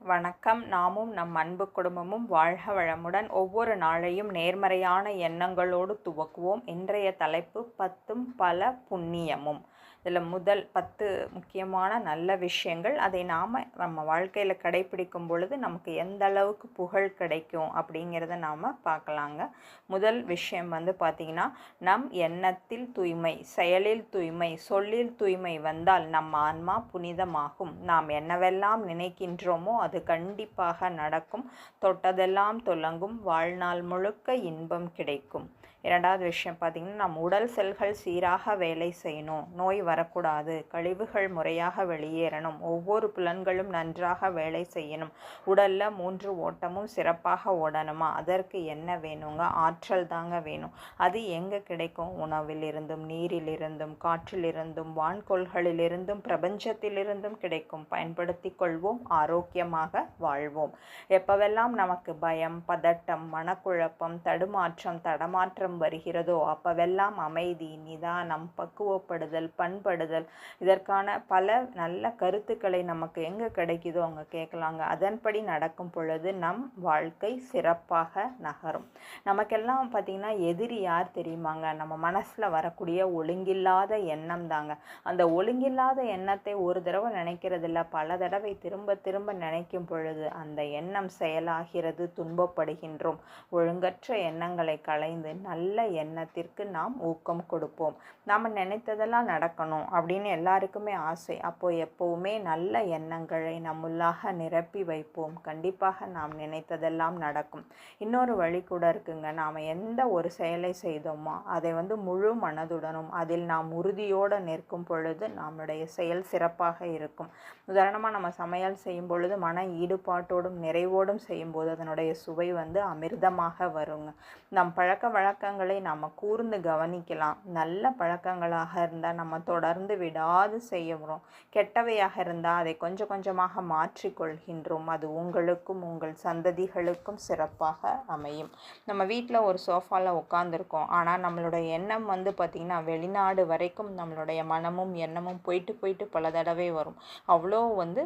வணக்கம். நாமும் நம் அன்பு குடும்பமும் வாழ்க வளமுடன் ஒவ்வொரு நாளையும் நேர்மறையான எண்ணங்களோடு துவக்குவோம். இன்றைய தலைப்பு பத்தும் பல புண்ணியமும். இதில் முதல் பத்து முக்கியமான நல்ல விஷயங்கள். அதை நாம் நம்ம வாழ்க்கையில் கடைப்பிடிக்கும் பொழுது நமக்கு எந்த அளவுக்கு புகழ் கிடைக்கும் அப்படிங்கிறத நாம் பார்க்கலாங்க. முதல் விஷயம் வந்து பார்த்திங்கன்னா நம் எண்ணத்தில் தூய்மை செயலில் தூய்மை சொல்லில் தூய்மை வந்தால் நம் ஆன்மா புனிதமாகும். நாம் என்னவெல்லாம் நினைக்கின்றோமோ அது கண்டிப்பாக நடக்கும். தொட்டதெல்லாம் துலங்கும். வாழ்நாள் முழுக்க இன்பம் கிடைக்கும். இரண்டாவது விஷயம் பார்த்திங்கன்னா நம் உடல் செல்கள் சீராக வேலை செய்யணும். நோய் வரக்கூடாது. கழிவுகள் முறையாக வெளியேறணும். ஒவ்வொரு புலன்களும் நன்றாக வேலை செய்யணும். உடலில் மூன்று ஓட்டமும் சிறப்பாக ஓடணுமா? அதற்கு என்ன வேணுங்க? ஆற்றல் தாங்க வேணும். அது எங்கே கிடைக்கும்? உணவிலிருந்தும் நீரிலிருந்தும் காற்றிலிருந்தும் வான்கோள்களிலிருந்தும் பிரபஞ்சத்திலிருந்தும் கிடைக்கும். பயன்படுத்தி கொள்வோம் ஆரோக்கியமாக வாழ்வோம். எப்பவெல்லாம் நமக்கு பயம் பதட்டம் மனக்குழப்பம் தடுமாற்றம் தடமாற்றம் வருகிறதோ அப்பவெல்லாம் அமைதி நிதானம் பக்குவப்படுதல் பண்படுதல் இதற்கான பல நல்ல கருத்துக்களை நமக்கு எங்கே கிடைக்குதோ அங்கே கேட்கலாங்க. அதன்படி நடக்கும் பொழுது நம் வாழ்க்கை சிறப்பாக நகரும். நமக்கெல்லாம் பார்த்திங்கன்னா எதிரி யார் தெரியுமாங்க? நம்ம மனசில் வரக்கூடிய ஒழுங்கில்லாத எண்ணம் தாங்க. அந்த ஒழுங்கில்லாத எண்ணத்தை ஒரு தடவை நினைக்கிறதில்ல பல தடவை திரும்ப திரும்ப நினைக்கும் பொழுது அந்த எண்ணம் செயலாகிறது துன்பப்படுகின்றோம். ஒழுங்கற்ற எண்ணங்களை களைந்து நல்ல நல்ல எண்ணத்திற்கு நாம் ஊக்கம் கொடுப்போம். நாம் நினைத்ததெல்லாம் நடக்கணும் அப்படின்னு எல்லாருக்குமே ஆசை. அப்போது எப்போவுமே நல்ல எண்ணங்களை நம்முள்ளாக நிரப்பி வைப்போம். கண்டிப்பாக நாம் நினைத்ததெல்லாம் நடக்கும். இன்னொரு வழி கூட இருக்குங்க. நாம் எந்த ஒரு செயலை செய்தோமோ அதை வந்து முழு மனதுடனும் அதில் நாம் உறுதியோடு நிற்கும் பொழுது நம்முடைய செயல் சிறப்பாக இருக்கும். உதாரணமாக நம்ம சமையல் செய்யும் பொழுது மன ஈடுபாட்டோடும் நிறைவோடும் செய்யும்போது அதனுடைய சுவை வந்து அமிர்தமாக வருங்க. நம் பழக்க வழக்க பழக்கங்களை நம்ம கூர்ந்து கவனிக்கலாம். நல்ல பழக்கங்களாக இருந்தால் நம்ம தொடர்ந்து விடாது செய்யறோம். கெட்டவையாக இருந்தால் அதை கொஞ்சம் கொஞ்சமாக மாற்றிக்கொள்கின்றோம் அது உங்களுக்கும் உங்கள் சந்ததிகளுக்கும் சிறப்பாக அமையும். நம்ம வீட்டில் ஒரு சோஃபாவில் உட்காந்துருக்கோம் ஆனால் நம்மளோட எண்ணம் வந்து பார்த்திங்கன்னா வெளிநாடு வரைக்கும் நம்மளுடைய மனமும் எண்ணமும் போயிட்டு போயிட்டு பல தடவை வரும். அவ்வளோ வந்து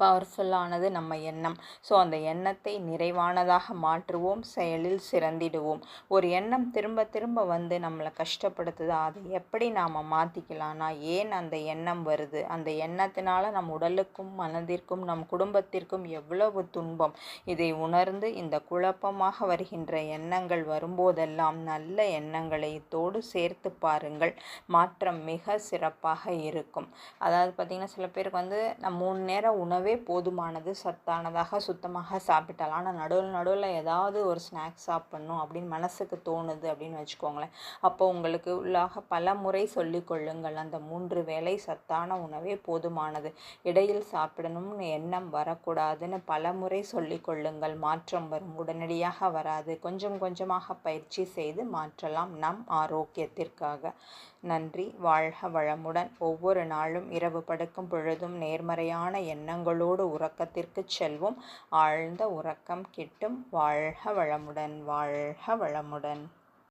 பவர்ஃபுல்லானது நம்ம எண்ணம். ஸோ அந்த எண்ணத்தை நிறைவானதாக மாற்றுவோம் செயலில் சிறந்திடுவோம். ஒரு எண்ணம் திரும்ப திரும்ப வந்து நம்மளை கஷ்டப்படுத்துது அதை எப்படி நாம் மாற்றிக்கலாம்னா ஏன் அந்த எண்ணம் வருது? அந்த எண்ணத்தினால நம் உடலுக்கும் மனதிற்கும் நம் குடும்பத்திற்கும் எவ்வளவு துன்பம்? இதை உணர்ந்து இந்த குழப்பமாக வருகின்ற எண்ணங்கள் வரும்போதெல்லாம் நல்ல எண்ணங்களை தோடு சேர்த்து பாருங்கள். மாற்றம் மிக சிறப்பாக இருக்கும். அதாவது பார்த்திங்கன்னா சில பேருக்கு வந்து நம்ம மூணு நேரம் உணவு உணவே போதுமானது சத்தானதாக சுத்தமாக சாப்பிட்டால். ஆனால் நடுவில் நடுவில் ஏதாவது ஒரு ஸ்நாக்ஸ் சாப்பிட்ணும் அப்படின்னு மனசுக்கு தோணுது அப்படின்னு வச்சுக்கோங்களேன். அப்போ உங்களுக்கு உள்ளாக பல முறை சொல்லி கொள்ளுங்கள். அந்த மூன்று வேளை சத்தான உணவே போதுமானது. இடையில் சாப்பிடணும்னு எண்ணம் வரக்கூடாதுன்னு பல முறை சொல்லி கொள்ளுங்கள். மாற்றம் வரும். உடனடியாக வராது. கொஞ்சம் கொஞ்சமாக பயிற்சி செய்து மாற்றலாம் நம் ஆரோக்கியத்திற்காக. நன்றி. வாழ்க வளமுடன். ஒவ்வொரு நாளும் இரவு படுக்கும் பொழுதும் நேர்மறையான எண்ணங்களோடு உறக்கத்திற்கு செல்வோம். ஆழ்ந்த உறக்கம் கிட்டும். வாழ்க வளமுடன். வாழ்க வளமுடன்.